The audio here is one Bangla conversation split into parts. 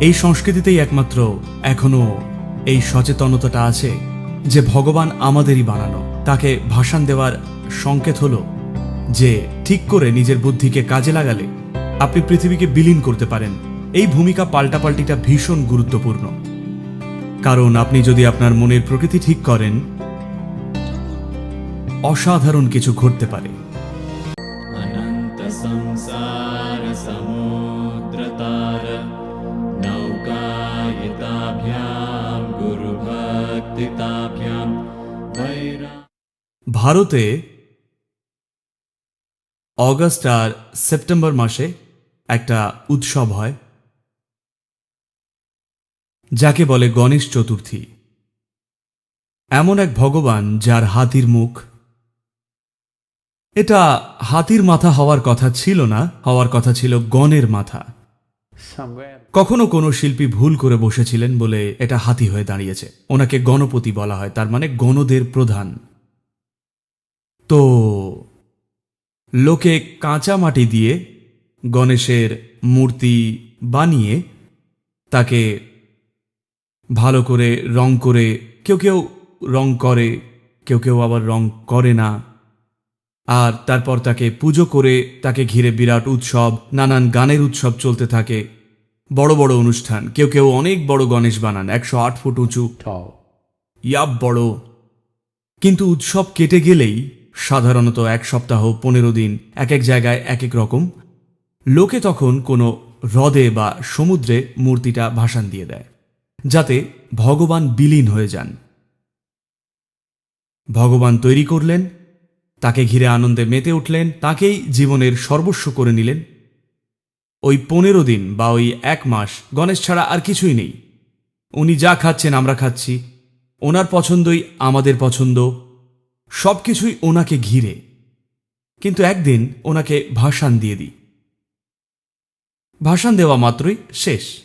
এই সংস্কৃতিতেই একমাত্র এখনও এই সচেতনতাটা আছে যে ভগবান আমাদেরই বানানো। তাকে ভাষণ দেওয়ার সংকেত হলো যে ঠিক করে নিজের বুদ্ধিকে কাজে লাগালে আপনি পৃথিবীকে বিলীন করতে পারেন। এই ভূমিকা পাল্টাপাল্টিটা ভীষণ গুরুত্বপূর্ণ। কারণ আপনি যদি আপনার মনের প্রকৃতি ঠিক করেন, অসাধারণ কিছু ঘটতে পারে। ভারতে অগস্ট আর সেপ্টেম্বর মাসে একটা উৎসব হয়, যাকে বলে গণেশ চতুর্থী। এমন এক ভগবান যার হাতির মুখ। এটা হাতির মাথা হওয়ার কথা ছিল না, হওয়ার কথা ছিল গণের মাথা। কখনো কোনো শিল্পী ভুল করে বসেছিলেন বলে এটা হাতি হয়ে দাঁড়িয়েছে। ওনাকে গণপতি বলা হয়, তার মানে গণদের প্রধান। তো, লোকে কাঁচা মাটি দিয়ে গণেশের মূর্তি বানিয়ে তাকে ভালো করে রং করে, কেউ কেউ রং করে, কেউ কেউ আবার রং করে না। আর তারপর তাকে পুজো করে তাকে ঘিরে বিরাট উৎসব নানান গানের উৎসব চলতে থাকে। বড় বড় অনুষ্ঠান কেউ কেউ অনেক বড় গণেশ বানান একশো আট ফুট উঁচু. ইয়াব বড়। কিন্তু উৎসব কেটে গেলেই সাধারণত এক সপ্তাহ পনেরো দিন এক এক জায়গায় এক এক রকম। লোকে তখন কোনো হ্রদে বা সমুদ্রে মূর্তিটা ভাসান দিয়ে দেয় যাতে ভগবান বিলীন হয়ে যান। ভগবান তৈরি করলেন তাকে ঘিরে আনন্দে মেতে উঠলেন, তাকেই জীবনের সর্বস্ব করে নিলেন। ওই পনেরো দিন বা ওই এক মাস গণেশ ছাড়া আর কিছুই নেই। উনি যা খাচ্ছেন আমরা খাচ্ছি, ওনার পছন্দই আমাদের পছন্দ সব কিছুই ওনাকে ঘিরে। কিন্তু একদিন ওনাকে ভাষান দিয়ে দিই। ভাষান দেওয়া মাত্রই শেষ।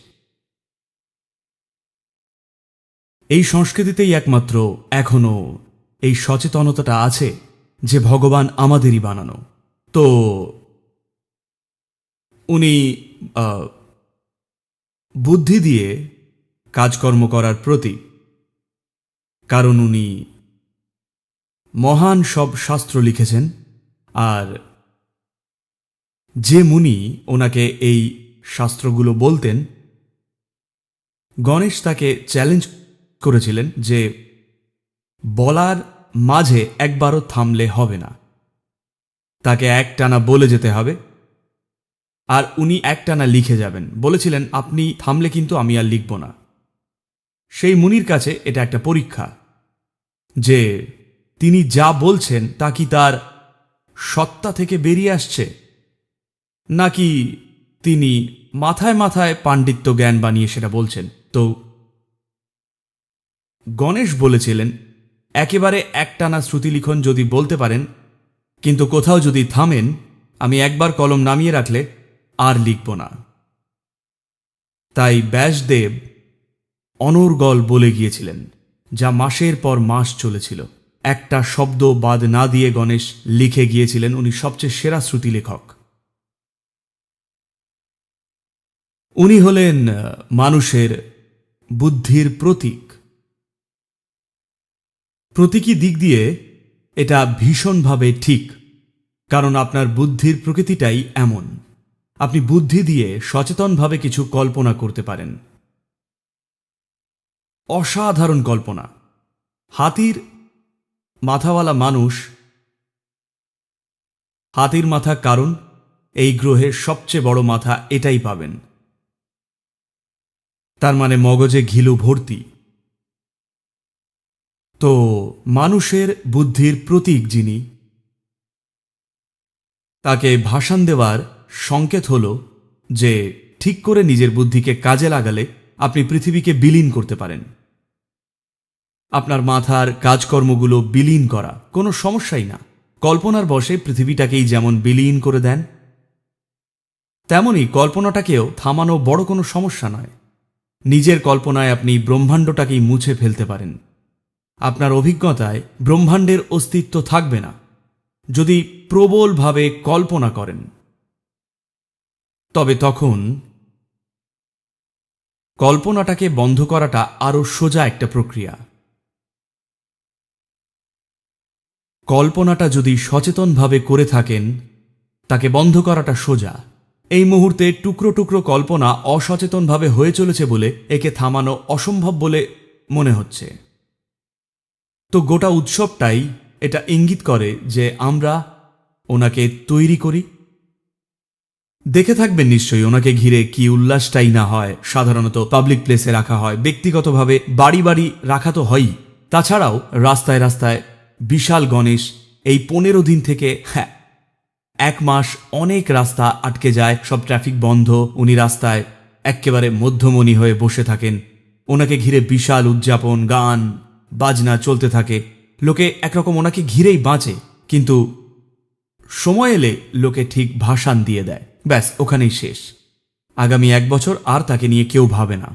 এই সংস্কৃতিতেই একমাত্র এখনও এই সচেতনতাটা আছে। যে ভগবান আমাদেরই বানানো। তো উনি বুদ্ধি দিয়ে কাজকর্ম করার প্রতি কারণ উনি মহান সব শাস্ত্র লিখেছেন আর যে মুনি ওনাকে এই শাস্ত্রগুলো বলতেন, গণেশ তাকে চ্যালেঞ্জ করেছিলেন যে বলার মাঝে একবারও থামলে হবে না। তাকে একটানা বলে যেতে হবে। আর উনি একটানা লিখে যাবেন। বলেছিলেন, আপনি থামলে কিন্তু আমি আর লিখব না। সেই মুনির কাছে এটা একটা পরীক্ষা, যে তিনি যা বলছেন তা কি তার সত্তা থেকে বেরিয়ে আসছে? নাকি তিনি মাথায় মাথায় পাণ্ডিত্য জ্ঞান বানিয়ে সেটা বলছেন? তো গণেশ বলেছিলেন একেবারে একটানা শ্রুতিলিখন যদি বলতে পারেন, কিন্তু কোথাও যদি থামেন, আমি একবার কলম নামিয়ে রাখলে আর লিখব না। তাই ব্যাসদেব অনর্গল বলে গিয়েছিলেন, যা মাসের পর মাস চলেছিল। একটা শব্দ বাদ না দিয়ে গণেশ লিখে গিয়েছিলেন উনি সবচেয়ে সেরা শ্রুতি লেখক। উনি হলেন মানুষের বুদ্ধির প্রতীক। প্রতীকী দিক দিয়ে এটা ভীষণভাবে ঠিক, কারণ আপনার বুদ্ধির প্রকৃতিটাই এমন। আপনি বুদ্ধি দিয়ে সচেতনভাবে কিছু কল্পনা করতে পারেন। অসাধারণ কল্পনা। হাতির মাথাওয়ালা মানুষ, হাতির মাথা কারণ, এই গ্রহের সবচেয়ে বড় মাথা এটাই পাবেন। তার মানে মগজে ঘিলু ভর্তি। তো মানুষের বুদ্ধির প্রতীক যিনি, তাকে ভাষণ দেওয়ার সংকেত হল যে ঠিক করে নিজের বুদ্ধিকে কাজে লাগালে আপনি পৃথিবীকে বিলীন করতে পারেন। আপনার মাথার কাজকর্মগুলো বিলীন করা কোনো সমস্যাই না। কল্পনার বসে পৃথিবীটাকেই যেমন বিলীন করে দেন তেমনি কল্পনাটাকেও থামানো বড় কোনো সমস্যা নয়। নিজের কল্পনায় আপনি ব্রহ্মাণ্ডটাকেই মুছে ফেলতে পারেন। আপনার অভিজ্ঞতায় ব্রহ্মাণ্ডের অস্তিত্ব থাকবে না, যদি প্রবলভাবে কল্পনা করেন। তবে তখন কল্পনাটাকে বন্ধ করাটা আরও সোজা একটা প্রক্রিয়া। কল্পনাটা যদি সচেতনভাবে করে থাকেন, তাকে বন্ধ করাটা সোজা। এই মুহূর্তে টুকরো টুকরো কল্পনা অসচেতনভাবে হয়ে চলেছে বলে একে থামানো অসম্ভব বলে মনে হচ্ছে। তো গোটা উৎসবটাই এটা ইঙ্গিত করে যে আমরা ওনাকে তৈরি করি। দেখে থাকবেন নিশ্চয়ই ওনাকে ঘিরে কি উল্লাসটাই না হয়, সাধারণত পাবলিক প্লেসে রাখা হয়, ব্যক্তিগতভাবে বাড়ি বাড়ি রাখা তো হয়ই। তাছাড়াও রাস্তায় রাস্তায় বিশাল গণেশ, এই পনেরো দিন থেকে হ্যাঁ এক মাস অনেক রাস্তা আটকে যায়, সব ট্রাফিক বন্ধ, উনি রাস্তায় এক্কেবারে মধ্যমণি হয়ে বসে থাকেন। ওনাকে ঘিরে বিশাল উদযাপন, গান বাজনা চলতে থাকে। লোকে একরকম ওনাকে ঘিরেই বাঁচে, কিন্তু সময় এলে লোকে ঠিক ভাষান দিয়ে দেয়। ব্যাস, ওখানেই শেষ। আগামী এক বছর আর তাকে নিয়ে কেউ ভাবে না।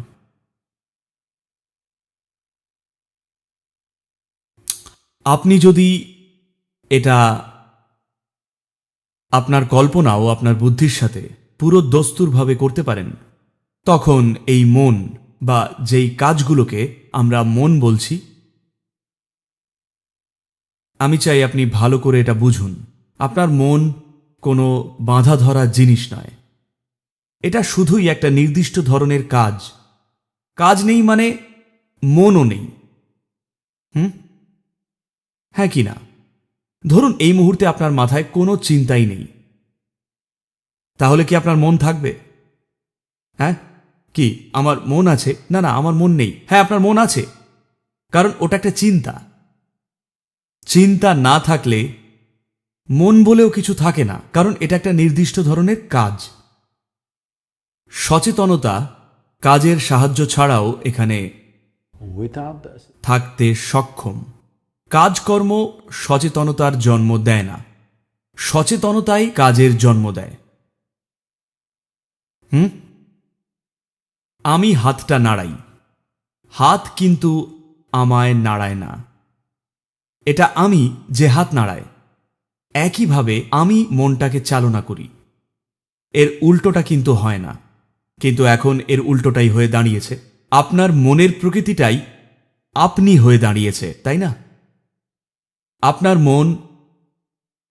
আপনি যদি এটা আপনার কল্পনা ও আপনার বুদ্ধির সাথে পুরো দস্তুরভাবে করতে পারেন, তখন এই মন বা যেই কাজগুলোকে আমরা মন বলছি আমি চাই আপনি ভালো করে এটা বুঝুন। আপনার মন কোনো বাঁধা ধরা জিনিস নয়। এটা শুধুই একটা নির্দিষ্ট ধরনের কাজ। কাজ নেই মানে মনও নেই। হুম? হ্যাঁ কি না? ধরুন এই মুহূর্তে আপনার মাথায় কোনো চিন্তাই নেই। তাহলে কি আপনার মন থাকবে? হ্যাঁ? কি, আমার মন আছে? না না, আমার মন নেই। হ্যাঁ আপনার মন আছে। কারণ ওটা একটা চিন্তা। চিন্তা না থাকলে মন বলেও কিছু থাকে না কারণ এটা একটা নির্দিষ্ট ধরনের কাজ। সচেতনতা কাজের সাহায্য ছাড়াও এখানে থাকতে সক্ষম। কাজকর্ম সচেতনতার জন্ম দেয় না। সচেতনতাই কাজের জন্ম দেয়। হুম? আমি হাতটা নাড়াই। হাত কিন্তু আমায় নাড়ায় না। এটা আমি যে হাত নাড়ায় একইভাবে আমি মনটাকে চালনা করি। এর উল্টোটা কিন্তু হয় না, কিন্তু এখন এর উল্টোটাই হয়ে দাঁড়িয়েছে। আপনার মনের প্রকৃতিটাই আপনি হয়ে দাঁড়িয়েছে, তাই না? আপনার মন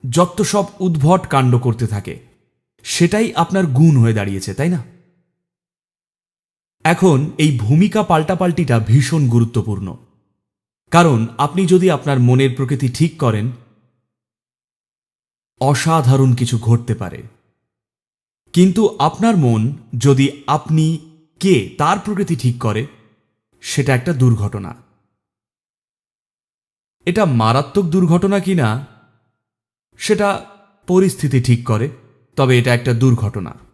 যত সব উদ্ভট কাণ্ড করতে থাকে, সেটাই আপনার গুণ হয়ে দাঁড়িয়েছে, তাই না? এখন এই ভূমিকা পাল্টাপাল্টিটা ভীষণ গুরুত্বপূর্ণ। কারণ আপনি যদি আপনার মনের প্রকৃতি ঠিক করেন, অসাধারণ কিছু ঘটতে পারে। কিন্তু আপনার মন যদি আপনি কে তার প্রকৃতি ঠিক করে, সেটা একটা দুর্ঘটনা। এটা মারাত্মক দুর্ঘটনা কিনা, সেটা পরিস্থিতি ঠিক করে, তবে এটা একটা দুর্ঘটনা।